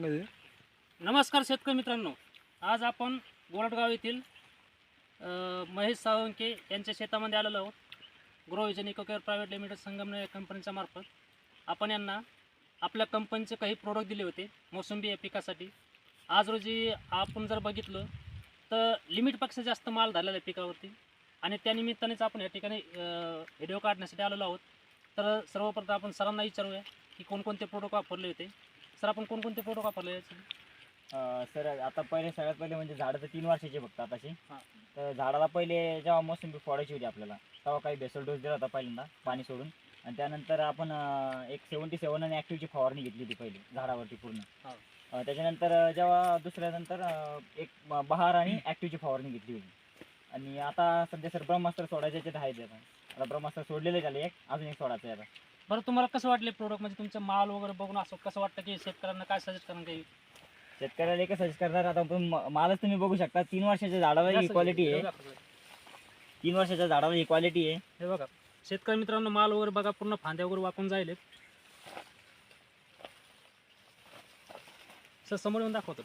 सांगायचं नमस्कार शेतकरी मित्रांनो. आज आपण गोरटगाव येथील अ, महेश साळुंके यांच्या शेतामध्ये आलेलो आहोत. Grow vision eco care private limited Sangamner या कंपनीच्या मार्फत. आपण यांना आपल्या कंपनीचे काही प्रोडक्ट दिले होते मोसंबी या पिकासाठी. आज रोजी आपण जर बघितलं तर लिमिटपेक्षा जास्त माल झालेला आहे पिकावरती. आणि त्यानिमित्तानेच आपण या ठिकाणी व्हिडिओ काढण्यासाठी आलेलो आहोत. तर सर्वप्रथम आपण सरांना विचारूया की कोणकोणते प्रोडक्ट वापरले होते. सर आपण कोणकोणते प्रोडक्ट वापरले याचे? अं, सर आता पहिले सगळ्यात पहिले म्हणजे झाडं तर तीन वर्षाचे फक्त आताचे हा. तर झाडाला पहिले जेव्हा मोसंबी फोडायची होती आपल्याला तेव्हा काही बेसल डोस दिला होता पहिल्यांदा पाणी सोडून आणि त्यानंतर आपण अं, एक सेवन्टी सेवन आणि ॲक्टिव्हची फवारणी घेतली होती पहिली झाडावरती पूर्ण हा. अं, त्याच्यानंतर अं, जेव्हा दुसऱ्यानंतर अं, एक ब- बहार आणि ॲक्टिव्हची फवारणी घेतली होती आणि आता सध्या सर ब्रह्मास्त्र सोडायचे याच्यात आहेत आता आता ब्रह्मास्त्र सोडलेले झाले एक अजून एक सोडायचं आहे आता बरं तुम्हाला कसं वाटले प्रोडक्ट म्हणजे तुमचे माल वगैरे बघून असं कसं वाटतं की शेतकऱ्यांना काय सजेस्ट करणं काही? शेतकऱ्याला एकच सजेस्ट करणार आता पण म- मालच तुम्ही बघू शकता. तीन वर्षाच्या झाडाला ही क्वालिटी आहे. तीन वर्षाच्या झाडाला ही क्वालिटी आहे. हे बघा. शेतकरी मित्रांनो माल वगैरे बघा पूर्ण फांद्या वगैरे वाकून जाईल सर समोर येऊन दाखवतो.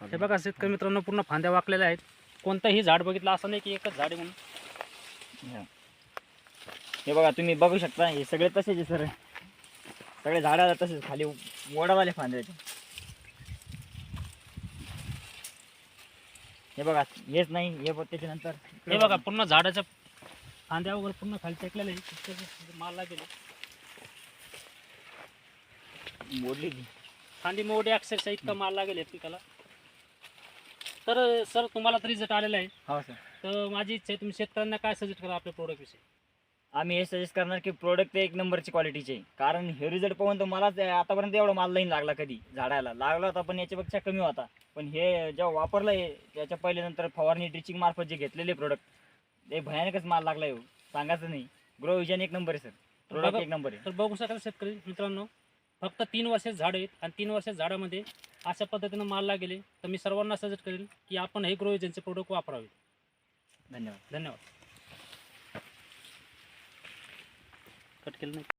हे बघा शेतकरी मित्रांनो पूर्ण फांद्या वाकलेल्या आहेत. कोणतंही झाड बघितलं असं नाही की एकच झाड आहे म्हणून. हे. बघा तुम्ही बघू शकता हे सगळे तसेच आहे सर. सगळे झाडाला तसेच खाली ओढावाले फांद्याचे हे बघा हेच नाही हे बघ त्याच्यानंतर. हे बघा पूर्ण झाडाच्या फांद्या वगैरे पूर्ण खाली टेकलेले आहे माल लागेल. मोडली फांदी मोठी अक्षरशः इतका माल लागेल पिकाला. तर सर तुम्हाला तरी रिझल्ट आलेला आहे. हो सर. तर माझी इच्छा आहे तुम्ही शेतकऱ्यांना काय सजेस्ट करा आपल्या प्रोडक्ट विषयी? आम्ही हे सजेस्ट करणार की प्रोडक्ट एक नंबरची क्वालिटीचे आहे. कारण हे रिझल्ट पाहून तर मला ते आतापर्यंत एवढा माल नाही लागला कधी झाडाला लागला होता पण याच्यापेक्षा कमी होता. पण हे जेव्हा वापरलं आहे त्याच्या पहिले नंतर फवारणी ड्रिचिंग मार्फत जे घेतलेले प्रोडक्ट ते भयानकच माल लागला आहे हो. सांगायचं नाही. ग्रो विजन एक नंबर आहे सर प्रोडक्ट एक नंबर आहे. तर बघू शकाल शेतकरी मित्रांनो फक्त तीन वर्षाचे झाड आहेत आणि तीन वर्षाच्या झाडामध्ये अशा पद्धतीनं माल लागेले तर मी सर्वांना सजेस्ट करेन की आपण हे ग्रो एजन्सी प्रोडक्ट वापरावे. धन्यवाद. धन्यवाद. कट केलं नाही.